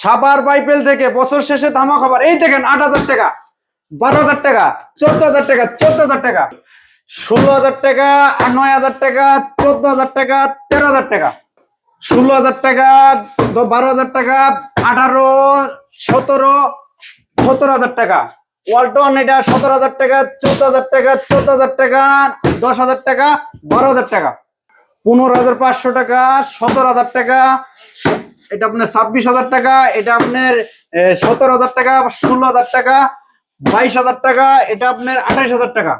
সাবার বাইপেল থেকে বছর শেষে ধামা খাবার এই দেখেন আট হাজার টাকা বারো হাজার টাকা চোদ্দ হাজার টাকা চোদ্দ হাজার টাকা ষোলো হাজার টাকা নয় হাজার টাকা চোদ্দ হাজার টাকা তেরো হাজার টাকা ষোলো হাজার টাকা বারো হাজার টাকা আঠারো সতেরো সতেরো হাজার টাকা ওয়ালটন এটা সতেরো হাজার টাকা চোদ্দ হাজার টাকা চোদ্দ হাজার টাকা দশ হাজার টাকা বারো হাজার টাকা পনেরো হাজার পাঁচশো টাকা সতেরো হাজার টাকা এটা আপনার ছাব্বিশ হাজার টাকা, এটা আপনার সতেরো হাজার টাকা, ষোলো হাজার টাকা, বাইশ হাজার টাকা, এটা আপনার আঠাইশ হাজার টাকা।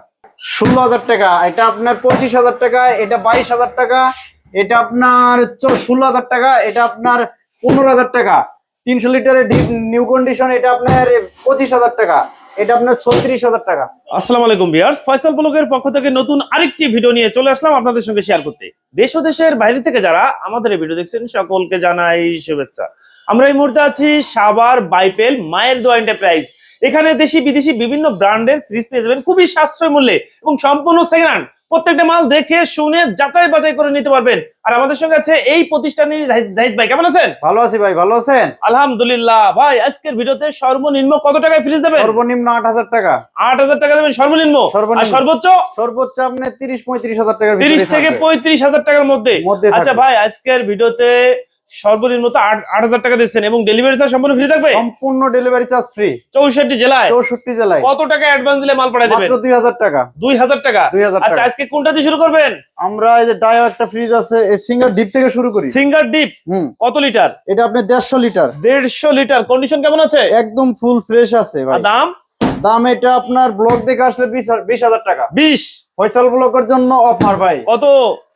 ষোলো হাজার টাকা, এটা আপনার পঁচিশ হাজার টাকা, এটা বাইশ হাজার টাকা, এটা আপনার ষোলো হাজার টাকা, এটা আপনার পনেরো হাজার টাকা। তিনশো লিটারের নিউ কন্ডিশন, এটা আপনার পঁচিশ হাজার টাকা। এটা আপনার ছত্রিশ হাজার টাকা। আলাইকুম পক্ষ থেকে নতুন আরেকটি ভিডিও নিয়ে চলে আসলাম আপনাদের সঙ্গে শেয়ার করতে। দেশ ও দেশের বাইরে থেকে যারা আমাদের ভিডিও দেখছেন, সকলকে জানাই শুভেচ্ছা। আমরা এই আছি মায়ের এন্টারপ্রাইজ। এখানে দেশি বিদেশি বিভিন্ন ব্র্যান্ডের ফ্রিজ পেয়ে যাবেন খুবই সাশ্রয় মূল্যে এবং সম্পূর্ণ সেকেন্ড প্রত্যেকটা মাল দেখে শুনে যাচাই বাছাই করে নিতে পারবেন। আর আমাদের সঙ্গে আছে এই প্রতিষ্ঠানের জাহিদ ভাই। কেমন আছেন? ভালো আছি ভাই ভালো আছেন? আলহামদুলিল্লাহ। ভাই আজকের ভিডিওতে সর্বনিম্ন কত টাকায় ফ্রিজ দেবেন? সর্বনিম্ন আট হাজার টাকা। আট হাজার টাকা দেবেন সর্বনিম্ন? সর্বনিম্ন। আর সর্বোচ্চ? সর্বোচ্চ আপনি তিরিশ পঁয়ত্রিশ হাজার টাকা তিরিশ থেকে। পঁয়ত্রিশ হাজার টাকার মধ্যে। আচ্ছা ভাই আজকের ভিডিওতে সর্বনিম্ন তো আট হাজার টাকা দিচ্ছেন এবং ডেলিভারি চার্জ সম্পূর্ণ ফ্রি থাকবে? সম্পূর্ণ ডেলিভারি চার্জ ফ্রি চৌষট্টি জেলায়? চৌষট্টি জেলায়। কত টাকা অ্যাডভান্স দিলে মাল পাঠাই দেবেন? দুই হাজার টাকা। দুই হাজার টাকা? দুই হাজার আচ্ছা আজকে কোনটা দিয়ে শুরু করবেন? আমরা এই যে ডায়ো একটা ফ্রিজ আছে এই সিঙ্গার ডিপ থেকে শুরু করি। সিঙ্গার ডিপ হুম। কত লিটার এটা আপনি দেড়শো লিটার দেড়শো লিটার কন্ডিশন কেমন আছে? একদম ফুল ফ্রেশ আছে দাম? দাম এটা আপনার ব্লক দেখে আসলে বিশ হাজার টাকা। বিশ? ফয়সাল ব্লকের জন্য অফার ভাই। কত?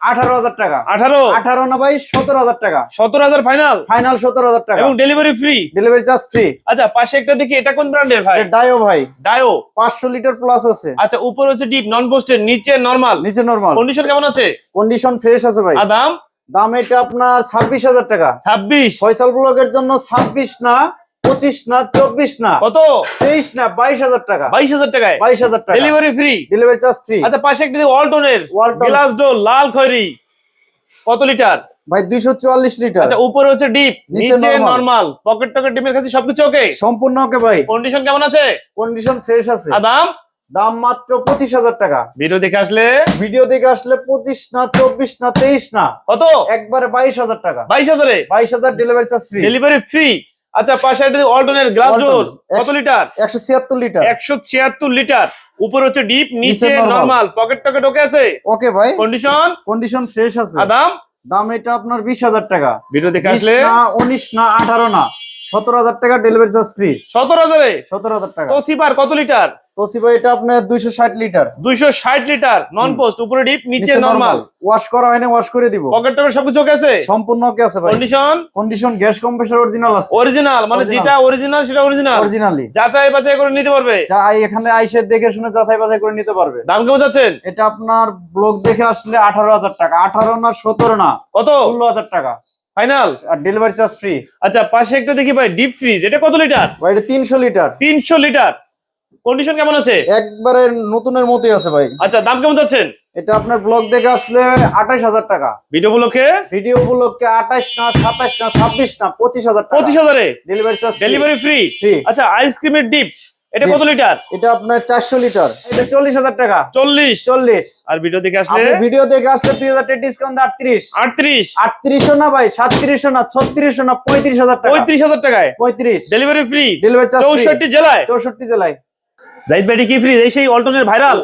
আঠারো হাজার টাকা। আঠারো? আঠারো না ভাই সতেরো হাজার টাকা। সতেরো হাজার ফাইনাল ফাইনাল সতেরো হাজার টাকা। এবং delivery free delivery charge free আচ্ছা পাশে একটা দেখি এটা কোন ব্র্যান্ডের ভাই? ডায়ো ভাই। ডায়ো পাঁচশো লিটার প্লাস আছে। আচ্ছা উপর হচ্ছে ডিপ নন পোস্টের নিচে নরমাল নিচে নরমাল কন্ডিশন কেমন আছে? কন্ডিশন ফ্রেশ আছে ভাই। দাম? দাম এটা আপনার ছাব্বিশ হাজার টাকা। ছাব্বিশ? ফয়সাল ব্লকের জন্য ছাব্বিশ না পঁচিশ না চব্বিশ না? কত? তেইশ না বাইশ হাজার টাকা। বাইশ হাজার টাকায়? বাইশ হাজার টাকা। Delivery free delivery charge free আচ্ছা পাশে একটি ওয়ালটনের ওয়ালটন গ্লাস ডোর লাল খয়রি কত লিটার? ভাই দুইশো চুয়াল্লিশ লিটার। আচ্ছা উপরে হচ্ছে ডিপ নিচে নরমাল পকেট টকেট ডিমের কাছে সবকিছু ওকে সম্পূর্ণ ওকে ভাই। কন্ডিশন কেমন আছে? কন্ডিশন ফ্রেশ আছে। দাম? দাম মাত্র পঁচিশ হাজার টাকা। ভিডিও দেখে আসলে? ভিডিও দেখে আসলে পঁচিশ না চব্বিশ না তেইশ না। কত? একবারে বাইশ হাজার টাকা। বাইশ হাজারে? বাইশ হাজার delivery charge free delivery free আচ্ছা পাশে একটা অল্টনের গ্লাস ডোর কত একশো- লিটার? একশো ছিয়াত্তর লিটার। একশো ছিয়াত্তর লিটার। উপরে হচ্ছে ডিপ নিচে নর্মাল পকেট টকেট ওকে আছে? ওকে ভাই। কন্ডিশন কন্ডিশন ফ্রেশ আছে। আদাম দাম? দাম এটা আপনার বিশ হাজার টাকা। ভিডিও দেখে আসলে? না উনিশ না আঠারো না। সতেরো হাজার টাকা ডেলিভারি চার্জ ফ্রি সতেরো হাজারে? সতেরো হাজার টাকা। তো সিপার কত লিটার? তোসিবা এটা আপনার দুইশো ষাট লিটার। দুইশো ষাট লিটার নন পোস্ট উপরে ডিপ নিচে নরমাল ওয়াশ করা হয়নি ওয়াশ করে দিব। পকেট টকেট সবকিছু ওকে আছে? সম্পূর্ণ ওকে আছে ভাই। Condition condition gas compressor original আছে। অরিজিনাল মানে যেটা অরিজিনাল সেটা অরিজিনাল অরিজিনালি যাচাই বাছাই করে নিতে পারবে? যা এখানে আইসে দেখে শুনে যাচাই বাছাই করে নিতে পারবে। দাম কেমন যাচ্ছেন? এটা আপনার ব্লগ দেখে আসলে আঠারো হাজার টাকা। আঠারো না সতেরো না। কত? ষোলো হাজার টাকা। ফাইনাল? আর ডেলিভারি চার্জ ফ্রি আচ্ছা পাশে একটা দেখি ভাই ডিপ ফ্রিজ এটা কত লিটার? ভাই এটা তিনশো লিটার। তিনশো লিটার। কন্ডিশন কেমন আছে? একবারে নতুনের মতোই আছে ভাই। আচ্ছা দাম কেমন যাচ্ছেন? এটা আপনার ব্লগ দেখে আসলে আঠাশ হাজার টাকা। ভিডিও উপলক্ষে? ভিডিও গুলোকে আঠাশ না সাতাশ না ছাব্বিশ না পঁচিশ হাজার পঁচিশ হাজারে? ডেলিভারি চার্জ ডেলিভারি ফ্রি আচ্ছা আইসক্রিমের ডিপ এটা কত লিটার? এটা আপনার চারশো লিটার। এটা চল্লিশ হাজার টাকা। চল্লিশ। চল্লিশ। আর ভিডিও দেখে আসলে? আপনি ভিডিও দেখে আসলে দুই হাজার টাকা ডিসকাউন্ট আটত্রিশ। আটত্রিশ। আটত্রিশশো না ভাই সাতত্রিশশো না ছত্রিশশো না পঁয়ত্রিশ হাজার টাকা। পঁয়ত্রিশ হাজার টাকায়? পঁয়ত্রিশ। ডেলিভারি ফ্রি ডেলিভারি চার্জ চৌষট্টি জেলায়? চৌষট্টি জেলায়। জাহিদ ভাই কি ফ্রিজ এই সেই অল্টনের ভাইরাল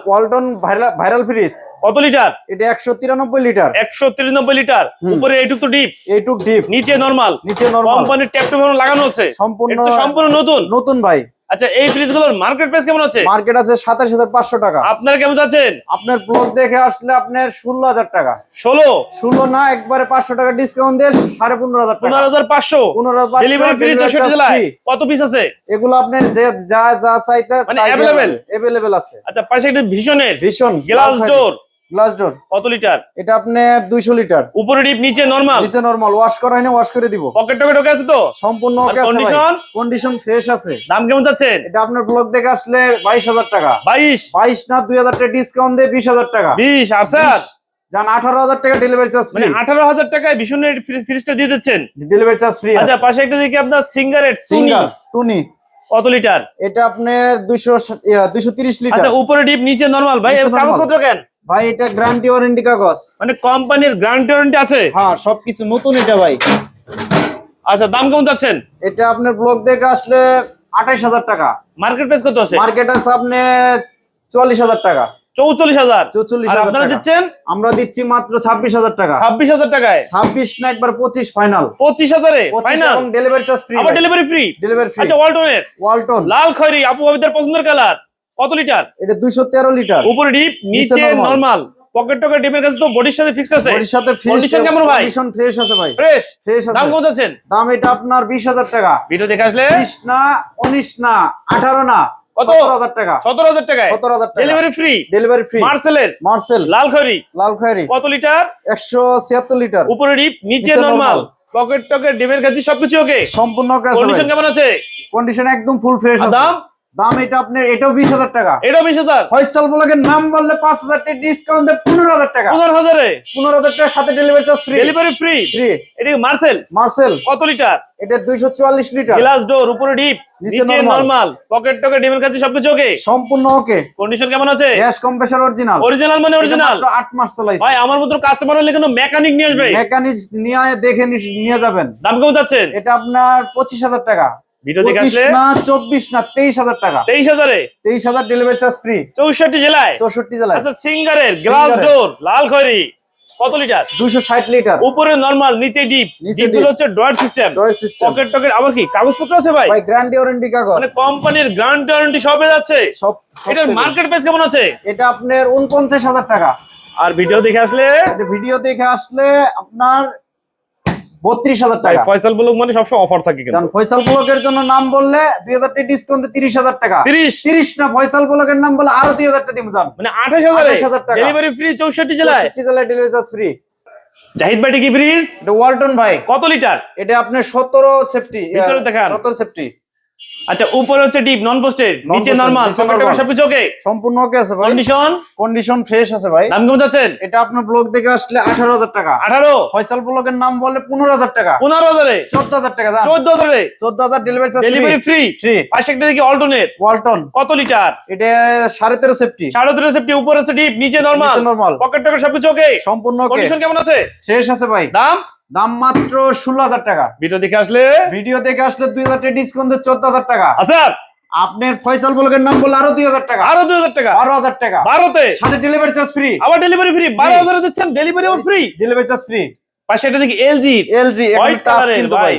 ভাইরাল ফ্রিজ কত লিটার? এটা একশো তিরানব্বই লিটার। একশো তিরানব্বই লিটার। উপরে এইটুক তো ডিপ এইটুক ডিপ নিচে নরমাল নিচে নরমাল কোম্পানির ট্যাপ ট্যাপ লাগানো আছে। সম্পূর্ণ সম্পূর্ণ নতুন। নতুন ভাই। আচ্ছা এই ফ্রিজগুলোর মার্কেট প্রাইস কেমন আছে? মার্কেট আছে সাতাশ হাজার পাঁচশো টাকা। আপনারা কেমন যাচ্ছেন আপনার ব্লগ দেখে আসলে আপনার ষোলো হাজার টাকা। ষোলো? ষোলো না একবারে পাঁচশো টাকা ডিসকাউন্ট দিয়ে সাড়ে পনেরো হাজার টাকা। পনেরো হাজার পাঁচশো? পনেরো ডেলিভারি ফ্রি চৌষট্টি জেলায় কত পিস আছে? এগুলো আপনার যে যা যা চাইতে মানে available? অ্যাভেলেবেল আছে। আচ্ছা পাশে একটা ভীষণের Vision glass door glass door কত লিটার এটা আপনার দুইশো লিটার উপরে ডিপ নিচে নরমাল নিচে নরমাল ওয়াশ করা হয়নি ওয়াশ করে দিব। পকেট টকেট ওকে আছে তো? সম্পূর্ণ ওকে আছে condition? কন্ডিশন ফ্রেশ আছে। দাম কেমন যাচ্ছেন এটা আপনার ব্লগ দেখে আসলে বাইশ হাজার টাকা। বাইশ? বাইশ না দুই হাজার টাকা ডিসকাউন্ট দিয়ে টাকা। বিশ আর স্যার? যান আঠারো হাজার টাকা ডেলিভারি চার্জ মানে ফ্রি আঠারো হাজার টাকায় ভীষণের ফ্রিজটা দিয়ে দিচ্ছেন? ডেলিভারি চার্জ ফ্রি আচ্ছা পাশে একটা দেখি আপনার টুনি। কত লিটার এটা আপনার দুইশো দুইশো তিরিশ লিটার আচ্ছা উপরে ডিপ নিচে নরমাল ভাই কাগজপত্র কেন? ভাই এটা গ্যারান্টি ওয়ারেন্টি কাগজ। মানে কোম্পানির গ্যারান্টি ওয়ারেন্টি আছে? হ্যাঁ সবকিছু নতুন এটা ভাই। আচ্ছা দাম কেমন যাচ্ছেন এটা আপনার ব্লক দেখে আসলে আঠাইশ হাজার টাকা। মার্কেট প্রাইস কত আছে? মার্কেট আছে আপনার চল্লিশ হাজার টাকা। চৌচল্লিশ হাজার? চৌচল্লিশ আপনারা দিচ্ছেন? আমরা দিচ্ছি মাত্র ছাব্বিশ হাজার টাকা। ছাব্বিশ হাজার টাকায়? ছাব্বিশ না একবার পঁচিশ ফাইনাল পঁচিশ হাজারে? Final delivery charge free delivery free delivery free আচ্ছা ওয়ালটনের ওয়ালটন লাল খয়রি আপু ভাবিদের পছন্দের কালার কত লিটার? এটা দুইশো তেরো লিটার। উপরে ডিপ নিচে নরমাল পকেট টকেট ডিপের কাছে তো বডির সাথে ফিক্স আছে। ওর সাথে Condition কেমন ভাই? কন্ডিশন ফ্রেশ আছে ভাই। ফ্রেশ ফ্রেশ দাম কত দাম এটা আপনার বিশ হাজার টাকা। ভিডিও দেখে আসলে? বিশ না উনিশ না আঠারো না কত? সতেরো হাজার টাকা। সতেরো হাজার টাকায়? সতেরো হাজার টাকা। ডেলিভারি ফ্রি ডেলিভারি ফ্রি মার্সেলের মার্সেল লাল খয়রি লাল খয়েরি কত লিটার? একশো ছিয়াত্তর লিটার। উপরে ডিপ নিচে নরমাল। পকেট টকেট ডিপের কাছে সবকিছু ওকে সম্পূর্ণ কন্ডিশন কেমন আছে? কন্ডিশন একদম ফুল ফ্রেশ আছে। দাম? দাম এটা আপনার এটাও বিশ হাজার টাকা। এটাও বিশ হাজার? ফয়সাল ব্লগের নাম বললে পাঁচ হাজার টাকা ডিসকাউন্ট দেয় পনেরো হাজার টাকা। পনেরো হাজারে? পনেরো হাজার টাকার সাথে delivery charge free delivery free free এদিকে মার্সেল মার্সেল কত লিটার এটা দুইশো চুয়াল্লিশ লিটার গ্লাস ডোর উপরে ডিপ নিচে নরমাল পকেট ডিপের কাছে সবকিছু ওকে সম্পূর্ণ ওকে কন্ডিশন কেমন আছে? গ্যাস কম্প্রেসার অরিজিনাল অরিজিনাল মানে অরিজিনাল আট মাস চালাইছে। ভাই আমার মতো কাস্টমার হলে মেকানিক নিয়ে আসবে? মেকানিক নিয়ে দেখে নিয়ে যাবেন। দাম এটা আপনার পঁচিশ হাজার টাকা। ভিডিও দেখে আসলে না টাকা। ডেলিভারি চার্জ ফ্রি চৌষট্টি জেলায়? চৌষট্টি জেলায়। আচ্ছা সিঙ্গারের গ্লাস ডোর লাল খয়রি কত লিটার? দুইশো ষাট লিটার। উপরে নরমাল নিচে ডিপ হচ্ছে drawer system drawer system pocket টকেট আবার কি কাগজপত্র আছে ভাই? ভাই গ্যারান্টি ওয়ারেন্টি কাগজ। মানে কোম্পানির গ্রান্ট ওয়ারেন্টি সবে যাচ্ছে। সব এটার মার্কেট প্রাইস কেমন আছে? এটা আপনার উনপঞ্চাশ হাজার টাকা। আর ভিডিও দেখে আসলে? ভিডিও দেখে আসলে আপনার বত্রিশ হাজার টাকা। ফয়সাল ব্লক মানে সবসময় অফার থাকে ফয়সাল ব্লকের জন্য নাম বললে দুই হাজার টাকা ডিসকাউন্ট তিরিশ হাজার টাকা। তিরিশ? তিরিশ না ফয়সাল ব্লকের নাম বলে আরও দুই হাজার টাকা দিব যান মানে আঠাশ হাজার? হাজার টাকা। ডেলিভারি ফ্রি চৌষট্টি জেলায়? জেলায় ডেলিভারি চার্জ ফ্রি জাহিদ ভাই কি ফ্রিজ এটা ওয়ালটন ভাই। কত লিটার এটা আপনার সতেরো সেফটি ভিতরে দেখান। সতেরো সেফটি আচ্ছা উপরে হচ্ছে ডিপ নন পোস্টেড নিচে নরমাল। সবকিছু ওকে সম্পূর্ণ ওকে আছে ভাই। কন্ডিশন কন্ডিশন ফ্রেশ আছে ভাই। দাম কেমন যাচ্ছেন এটা আপনার ব্লক দেখে আসলে আঠারো হাজার টাকা। আঠারো? ফয়সাল ব্লকের নাম বললে পনেরো হাজার টাকা। পনেরো হাজারে? চোদ্দ হাজার টাকা যান চোদ্দ হাজারে? চোদ্দ হাজার delivery charge delivery free free পাশে একটা দেখি অল্টারনেট ওয়ালটন কত লিটার এটা সাড়ে তেরো সেফটি সাড়ে তেরো সেফটি উপরে আছে ডিপ নিচে নরমাল নিচে নরমাল পকেট টকেট সবকিছু ওকে সম্পূর্ণ ওকে কন্ডিশন কেমন আছে? শেষ আছে ভাই। দাম? দাম মাত্র ষোলো হাজার টাকা। ভিডিও দেখে আসলে? ভিডিও দেখে আসলে দুই হাজার টাকা ডিসকাউন্ট চোদ্দ হাজার টাকা। আচ্ছা আপনার ফয়সাল ব্লকের নাম বললে আরও দুই হাজার টাকা। আরও দুই হাজার টাকা? বারো হাজার টাকা। বারোতে? সাথে ডেলিভারি চার্জ ফ্রি আবার ডেলিভারি ফ্রি বারো হাজারে দিচ্ছেন ডেলিভারি আবার ফ্রি ডেলিভারি চার্জ ফ্রি পাশে একটা দেখি এলজি এলজি হোয়াইট কালারের ভাই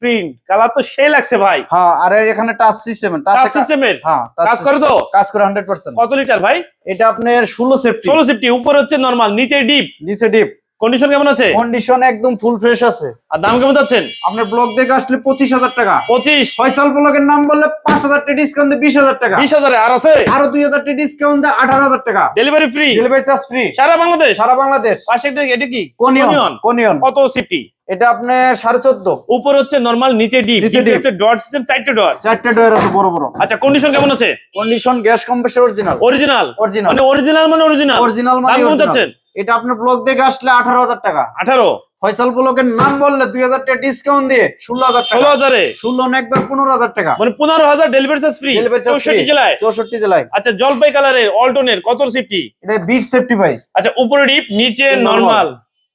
প্রিন্ট কালার তো সেই লাগছে ভাই। হ্যাঁ আর এখানে টাচ সিস্টেম টাচ সিস্টেমের হ্যাঁ কাজ করে তো? কাজ করে হান্ড্রেড পার্সেন্ট কত লিটার ভাই? এটা আপনার ষোলো সেফটি ষোলো সিফটি উপরে হচ্ছে নরমাল নিচে ডিপ নিচে ডিপ কন্ডিশন কেমন আছে? কন্ডিশন একদম ফুল ফ্রেশ আছে। আর দাম কেমন যাচ্ছেন আপনার ব্লক দেখে আসলে পঁচিশ হাজার টাকা। পঁচিশ। ফয়সাল ব্লকের নাম বললে পাঁচ হাজার টাকা ডিসকাউন্ট বিশ হাজার টাকা। বিশ হাজারে আর আছে? আরও দুই হাজার টাকা ডিসকাউন্ট দেয় আঠারো হাজার টাকা। Delivery free delivery charge free সারা বাংলাদেশ? সারা বাংলাদেশ। পাশে এটা কি? কোনিয়ন কোনিয়ন। কত সিফটি এটা আপনার সাড়ে চোদ্দ। উপর হচ্ছে নরমাল নিচে ডিপ হচ্ছে ডট সিস্টেম চারটে ডট চারটে ডয়ার আছে বড় বড়। আচ্ছা কন্ডিশন কেমন আছে? Condition gas compressor original original original মানে অরিজিনাল মানে অরিজিনাল মানে দাম কেমন। যাচ্ছেন এটা আপনার ব্লক দেখে আসলে আঠারো হাজার টাকা। আঠারো? ফয়সাল ব্লকের নাম বললে দুই হাজার টাকা ডিসকাউন্ট দিয়ে ষোলো হাজার ষোলো হাজারে? ষোলো একবার পনেরো হাজার টাকা। মানে পনেরো হাজার ডেলিভারি চার্জ ফ্রি চৌষট্টি। জেলায়? চৌষট্টি জেলায়। আচ্ছা জলপাই কালারের অল্টনের কত সিফটি এটা বিশ সেফটি ভাই। আচ্ছা উপরে ডিপ নিচে। নরমাল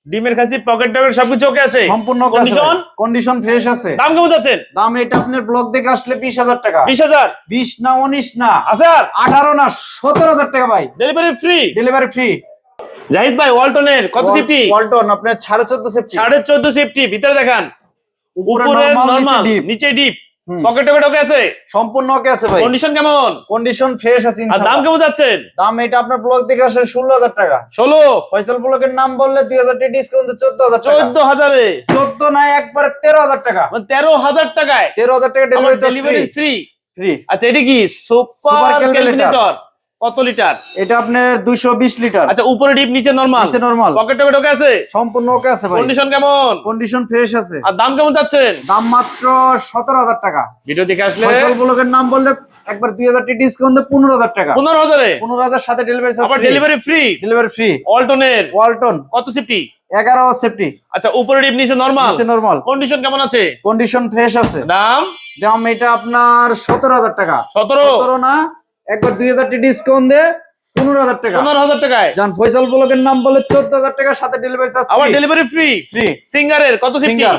ডিমের খাসি পকেট টকেট সবকিছু ওকে আছে? সম্পূর্ণ Condition? কন্ডিশন ফ্রেশ আছে। দাম কেমন যাচ্ছেন? দাম এটা আপনার ব্লক দেখে আসলে বিশ হাজার টাকা। বিশ হাজার? বিশ না উনিশ না। আচ্ছা আঠারো না সতেরো হাজার টাকা ভাই। Delivery free delivery free Zahid ভাই ওয়ালটনের কত সিফটি ওয়ালটন আপনার সাড়ে চোদ্দ সেফটি সাড়ে চোদ্দ সিফটি ভিতরে দেখান। উপরে নরমাল নিচে ডিপ। পকেট টকেট ওকে আছে? সম্পূর্ণ ওকে আছে ভাই। কন্ডিশন কেমন? কন্ডিশন ফ্রেশ আছে আর দাম কেমন যাচ্ছেন? দাম এটা আপনার দেখে আসলে টাকা। ফয়সাল নাম বললে টাকা ডিসকাউন্ট টাকা। না একবারে তেরো হাজার টাকা। মানে তেরো হাজার টাকায়? তেরো হাজার টাকা ডেলিভারি ফ্রি ফ্রি আচ্ছা এটা কি? সুপার ক্যালকুলেটর কত লিটার? এটা আপনার দুইশো বিশ লিটার। আচ্ছা উপরে ডিপ নিচে নরমাল নিচে নরমাল পকেট টকেট ওকে আছে? সম্পূর্ণ ওকে আছে ভাই। কন্ডিশন কেমন? কন্ডিশন ফ্রেশ আছে। আর দাম কেমন যাচ্ছেন দাম মাত্র সতেরো হাজার টাকা। ভিডিও দেখে আসলে নাম বললে একবার দুই হাজার টাকা। ডিসকাউন্ট দিয়ে সাথে ডেলিভারি আবার ডেলিভারি ফ্রি ডেলিভারি ফ্রি অল্টনের কত সিফটি এগারো সেফটি আচ্ছা উপরে ডিপ নিচে নরমাল নর্মাল কন্ডিশন কেমন আছে? কন্ডিশন ফ্রেশ আছে। দাম? দাম এটা আপনার সতেরো হাজার টাকা। সতেরো? সতেরো না একবার দুই হাজার টাকা ডিসকাউন্ট দিয়ে পনেরো হাজার টাকা। পনেরো হাজার টাকায়? যান ফয়সাল ব্লকের নাম বলে চোদ্দ হাজার টাকা সাথে ডেলিভারি চার্জ আবার ডেলিভারি ফ্রি ফ্রি সিঙ্গারের কত সিঙ্গার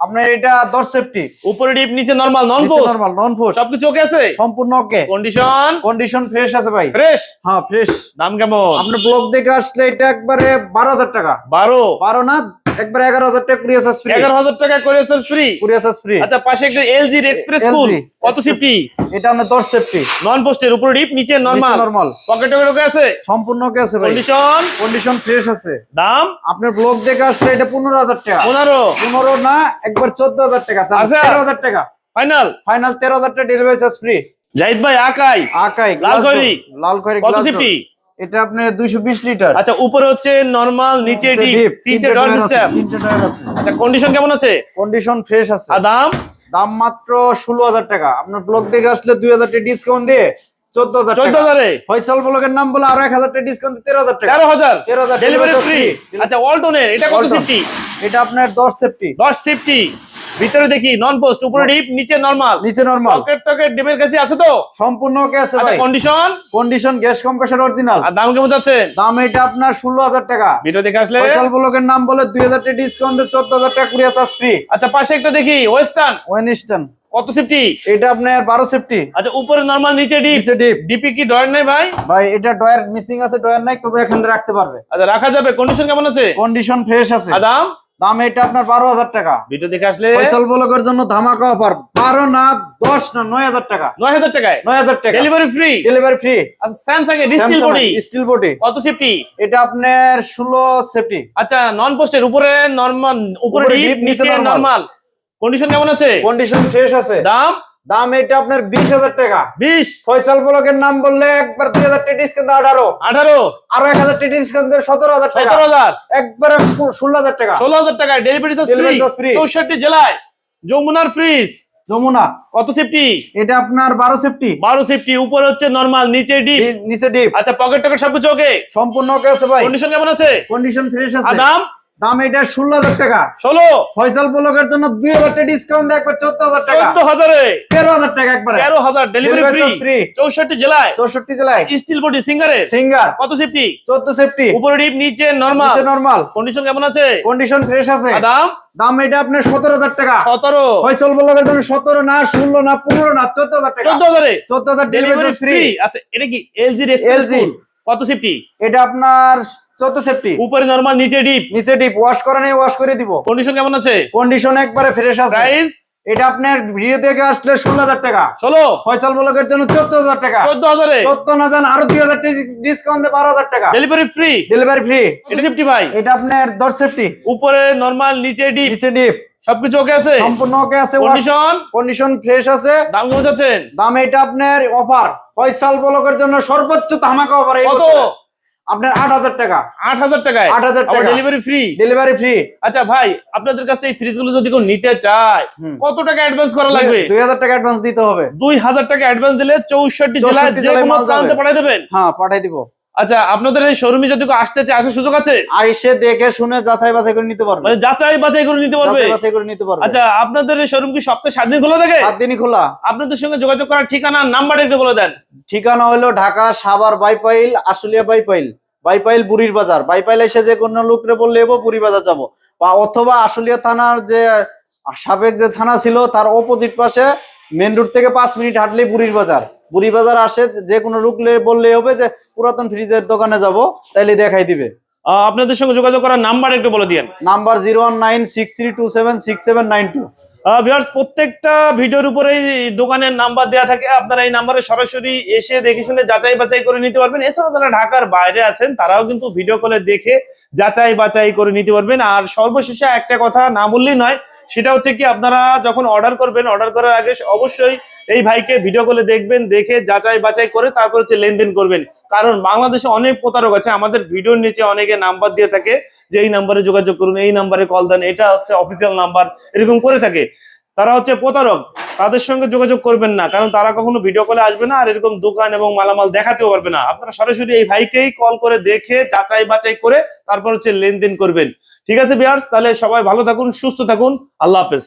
আপনার এটা দশ সেফটি উপরে ডিপ নিচে normal non normal non frost সবকিছু ওকে আছে? সম্পূর্ণ ওকে কন্ডিশন কন্ডিশন ফ্রেশ আছে ভাই। ফ্রেশ হ্যাঁ ফ্রেশ দাম কেমন? আপনার ব্লক দেখে আসলে এটা একবারে বারো হাজার টাকা। বারো? বারো না একবার এগারো হাজার টাকা কুরিয়ার চার্জ ফ্রি এগারো হাজার টাকা করে ফ্রি কুরিয়ার চার্জ ফ্রি আচ্ছা পাশে একটা এলজি এক্সপ্রেস কুল কত এটা দশ সেফটি নন পোস্টের উপরে ডিপ নিচে নরমাল নর্মাল পকেটে ওকে আছে? সম্পূর্ণ ওকে আছে ভাই। কন্ডিশন কন্ডিশন ফ্রেশ আছে। দাম? আপনার ব্লক দেখে আসলে এটা পনেরো হাজার টাকা। পনেরো? পনেরো না একবার চোদ্দ হাজার টাকা। আচ্ছা। তেরো হাজার টাকা। ফাইনাল ফাইনাল তেরো হাজার টাকা ডেলিভারি চার্জ ফ্রি জাহিদ ভাই আকাই। আকাই লাল glass লাল খয়েরি কত। সিফটি এটা আপনার দুইশো বিশ লিটার। আচ্ছা উপরে হচ্ছে নরমাল নিচে ডিপ তিনটে আছে, সিস্টেম তিনটে টায়ার আছে। আচ্ছা কন্ডিশন কেমন আছে? কন্ডিশন ফ্রেশ আছে। আর দাম? দাম মাত্র ষোলো হাজার টাকা। আপনার ব্লক দেখে আসলে দুই হাজার টাকা ডিসকাউন্ট দিয়ে চোদ্দ হাজার চোদ্দ টাকা হাজারে? ফয়সাল ব্লকের নাম বলে আরও এক হাজার টাকা ডিসকাউন্ট তেরো হাজার টাকা। তেরো হাজার? তেরো হাজার ডেলিভারি delivery ফ্রি। আচ্ছা ওয়ালটনের এটা কত। সিফটি এটা আপনার দশ সেফটি দশ সিফটি ভিতরে দেখি নন পোস্ট উপরে ডিপ নিচে নরমাল নিচে নরমাল পকেট টকেট ডিপের কাছে আছে তো? সম্পূর্ণ ওকে আছে আচ্ছা ভাই। Condition condition gas compressor original আর দাম কেমন যাচ্ছে? দাম এটা আপনার ষোলো হাজার টাকা। ভিডিও দেখে আসলে? ফয়সাল ব্লকের নাম বলে দুই হাজার টাকা ডিসকাউন্ট দিয়ে চোদ্দ হাজার টাকা কুরিয়ার চার্জ ফ্রি আচ্ছা পাশে একটা দেখি ওয়েস্টার্ন ওয়েনিস্টন কত সেফটি এটা আপনার বারো সেফটি আচ্ছা উপরে নরমাল নিচে ডিপ নিচে ডিপ ডিপি কি ডয়ার নাই ভাই? ভাই এটা ডয়ার মিসিং আছে ডয়ার নাই তবে এখানে রাখতে পারবে। আচ্ছা রাখা যাবে। কন্ডিশন কেমন আছে? কন্ডিশন ফ্রেশ আছে। আর দাম এটা আপনার বারো হাজার টাকা। ভিডিও দেখে আসলে ফয়সাল ব্লকের জন্য ধামাকা অফার বারো না দশ না নয় হাজার টাকা। নয় হাজার টাকায়? নয় হাজার টাকা। ডেলিভারি ফ্রি ডেলিভারি ফ্রি আচ্ছা স্যামসাং এর স্টিল বডি স্টিল বডি কত সেফটি এটা আপনার ষোলো সেফটি আচ্ছা নন পোস্টের উপরে নর্মাল উপরে ডিপ নিচে নরমাল কন্ডিশন কেমন আছে? কন্ডিশন ফ্রেশ আছে। দাম? দাম এটা আপনার বিশ হাজার টাকা। বিশ? ফয়সাল ব্লকের নাম বললে একবার দুই হাজার টাকা ডিসকাউন্ট আঠারো। আঠারো? আরও এক হাজার টাকা ডিসকাউন্ট সতেরো হাজার সতেরো হাজার? একবারে ষোলো হাজার টাকা। ষোলো হাজার টাকায় ডেলিভারি ফ্রি চৌষট্টি জেলায়। যমুনার ফ্রিজ যমুনা। কত সেফটি এটা আপনার বারো সেফটি বারো সেফটি উপরে হচ্ছে নরমাল নিচে ডিপ নিচে ডিপ আচ্ছা পকেট টকেট সবকিছু ওকে সম্পূর্ণ ওকে আছে ভাই। কন্ডিশন কেমন আছে? কন্ডিশন ফ্রেশ আছে। দাম? দাম এটা ষোলো হাজার টাকা। ষোলো? ফয়সাল ব্লকের জন্য দুই হাজার টাকা ডিসকাউন্ট দেয় একবার চোদ্দ হাজার টাকা। চোদ্দ হাজারে? তেরো হাজার টাকা একবারে। তেরো হাজার ডেলিভারি ফ্রি চৌষট্টি জেলায়। চৌষট্টি জেলায়। স্টিল বডি সিঙ্গারের সিঙ্গার কত সেফটি চোদ্দ সেফটি উপরে ডিপ নিচে নরমাল নর্মাল কন্ডিশন কেমন আছে? কন্ডিশন ফ্রেশ আছে। দাম? দাম এটা আপনার সতেরো হাজার টাকা। সতেরো। ফয়সাল ব্লকের জন্য সতেরো না ষোলো না পনেরো না চোদ্দ হাজার টাকা। চোদ্দ হাজারে? চোদ্দ হাজার ডেলিভারি ফ্রি আচ্ছা এটা কি? এলজি LG কত সেফটি এটা আপনার সেফটি উপরে নরমাল নিচে ডিপ নিচে ডিপ ওয়াশ করে নেই ওয়াশ করে দিব। কন্ডিশন কেমন আছে? কন্ডিশন একবারে ফ্রেশ আছে। প্রাইস এটা আপনার ভিডিও থেকে আসলে ষোলো হাজার টাকা। ষোলো? ফয়সাল ব্লকের জন্য চোদ্দ হাজার টাকা। চোদ্দ হাজারে? চোদ্দ না জান আরও দুই হাজার ডিসকাউন্ট বারো হাজার টাকা। ডেলিভারি ফ্রি ডেলিভারি ফ্রি এটা সেফটি ভাই? এটা আপনার দশ সেফটি উপরে নরমাল নিচে ডিপ নিচে ডিপ সবকিছু ওকে আছে? সম্পূর্ণ ওকে আছে কন্ডিশন কন্ডিশন ফ্রেশ আছে। দাম এটা আপনার অফার ফয়সাল ব্লকের জন্য সর্বোচ্চ ধামাকা অফার এই কত? বছরে। আপনার আট হাজার টাকা। আট হাজার টাকায়? 8,000 হাজার টাকা। ডেলিভারি ফ্রি ডেলিভারি ফ্রি আচ্ছা ভাই আপনাদের কাছ এই ফ্রিজগুলো যদি কেউ নিতে চায় কত টাকা অ্যাডভান্স করা লাগবে? দুই হাজার টাকা অ্যাডভান্স দিতে হবে। দুই হাজার টাকা অ্যাডভান্স দিলে চৌষট্টি জেলায় যে কোনো প্রান্তে পাঠিয়ে দেবেন। হ্যাঁ পাঠাই দিব। আচ্ছা আপনাদের এই শোরুমে যদি কেউ আসতে চায় আসার সুযোগ আছে? আইসে দেখে শুনে যাচাই বাছাই করে নিতে পারবে। মানে যাচাই বাছাই করে নিতে পারবে? যাচাই করে নিতে পারবে। আচ্ছা আপনাদের এই শোরুম কি সপ্তাহে সাত দিন খোলা থাকে? সাত দিনই খোলা। আপনাদের সঙ্গে যোগাযোগ করার ঠিকানা নাম্বার একটু বলে দেন। ঠিকানা হলো ঢাকা সাভার বাইপাইল আশুলিয়া বাইপাইল। বাইপাইল বুড়ির বাজার। বাইপাইল এসে যে কোনো লোকরে বললে এবো বুড়ি বাজার যাব। বা অথবা আশুলিয়া থানার যে সাবেক যে থানা ছিল তার অপোজিট পাশে মেন রোড থেকে পাঁচ মিনিট হাঁটলেই বুড়ির বাজার। বুড়ি বাজার আসে যে কোনো লোকলে বললেই হবে যে পুরাতন ফ্রিজের দোকানে যাব তাইলে দেখাই দিবে। আপনাদের সঙ্গে যোগাযোগ করার নাম্বার একটু বলে দিন number zero one nine six three two seven six seven nine two. Viewers প্রত্যেকটা ভিডিওর উপরেই দোকানের নাম্বার দেওয়া থাকে। আপনারা এই নাম্বারে সরাসরি এসে দেখে শুনে যাচাই বাছাই করে নিতে পারবেন। এছাড়া যারা ঢাকার বাইরে আছেন তারাও কিন্তু ভিডিও কলে দেখে যাচাই বাছাই করে নিতে পারবেন। আর সর্বশেষে একটা কথা না বললেই নয় সেটা হচ্ছে কি আপনারা যখন অর্ডার করবেন অর্ডার করার আগে অবশ্যই এই ভাইকে ভিডিও কলে দেখবেন, দেখে যাচাই বাছাই করে তারপর হচ্ছে লেনদেন করবেন। কারণ বাংলাদেশে অনেক প্রতারক আছে, আমাদের ভিডিওর নিচে অনেকে নাম্বার দিয়ে থাকে যে এই নাম্বারে যোগাযোগ করুন, এই নাম্বারে কল দেন, এটা হচ্ছে অফিসিয়াল নাম্বার এরকম করে থাকে। তারা হচ্ছে প্রতারক, তাদের সঙ্গে যোগাযোগ করবেন না, কারণ তারা কখনো ভিডিও কলে আসবে না আর এরকম দোকান এবং মালামাল দেখাতেও পারবে না। আপনারা সরাসরি এই ভাইকেই কল করে দেখে, যাচাই বাছাই করে তারপর হচ্ছে লেনদেন করবেন। ঠিক আছে বিয়ার্স তাহলে সবাই ভালো থাকুন, সুস্থ থাকুন, আল্লাহ হাফেজ।